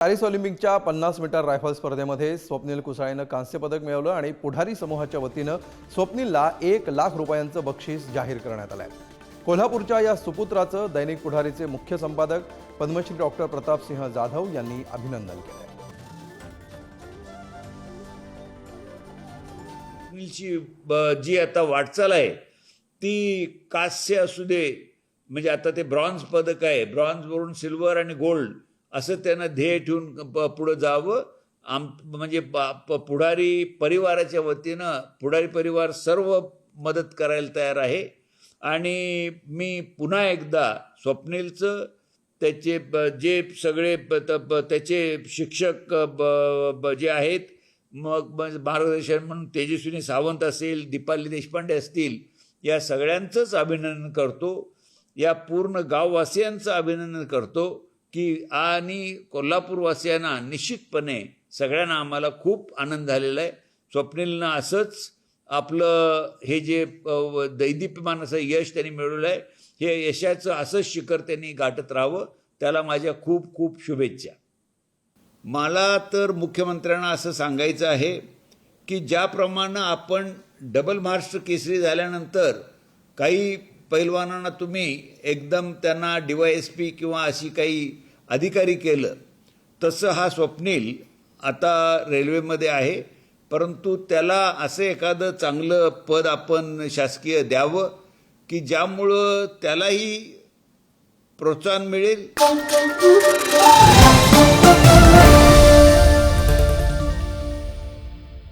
Paris ऑलिम्पिकच्या पन्नास metre rifle स्पर्धेमध्ये स्वप्नील कुसाळेनं कांस्य पदक मिळवलं आणि पुढारी समूहाच्या वतीनं स्वप्नीलला एक लाख रुपयांचं बक्षीस जाहीर करण्यात आलं आहे कोल्हापूरच्या या सुपुत्राचं दैनिक पुढारीचे मुख्य संपादक पद्मश्री डॉक्टर प्रतापसिंह जाधव यांनी अभिनंदन केलं स्वप्नीलची जी आता वाटचाल आहे ती कांस्य असू दे म्हणजे आता ते ब्रॉन्झ पदक आहे. ब्रॉन्झवरून सिल्वर आणि गोल्ड असं त्यांना ध्येय ठेवून प- पुढं जावं. आम म्हणजे प- पुढारी परिवाराच्या वतीनं पुढारी परिवार सर्व मदत करायला तयार आहे. आणि मी पुन्हा एकदा स्वप्नीलचं त्याचे जे सगळे त- ब- त्याचे शिक्षक ब- ब- जे आहेत मग मार्गदर्शन म्हणून तेजस्विनी सावंत असेल दीपाली देशपांडे असतील या सगळ्यांचंच अभिनंदन करतो. या पूर्ण गाववासियांचं अभिनंदन करतो. की आणि कोल्हापूरवासियांना निश्चितपणे सगळ्यांना आम्हाला खूप आनंद झालेला आहे. स्वप्नीलनं असंच आपलं हे जे अ, असं यश त्यांनी मिळवलं आहे. हे यशाचं असंच शिखर त्यांनी गाठत राहावं. त्याला माझ्या खूप खूप शुभेच्छा. मला तर मुख्यमंत्र्यांना असं सांगायचं आहे की ज्याप्रमाणे आपण डबल महाराष्ट्र केसरी झाल्यानंतर काही पैलवानांना तुम्ही एकदम त्यांना डी वाय एस पी किंवा अशी काही अधिकारी केलं तसं हा स्वप्नील आता रेल्वेमध्ये आहे परंतु त्याला असं एखादं चांगलं पद आपण शासकीय द्यावं की ज्यामुळं त्यालाही प्रोत्साहन मिळेल?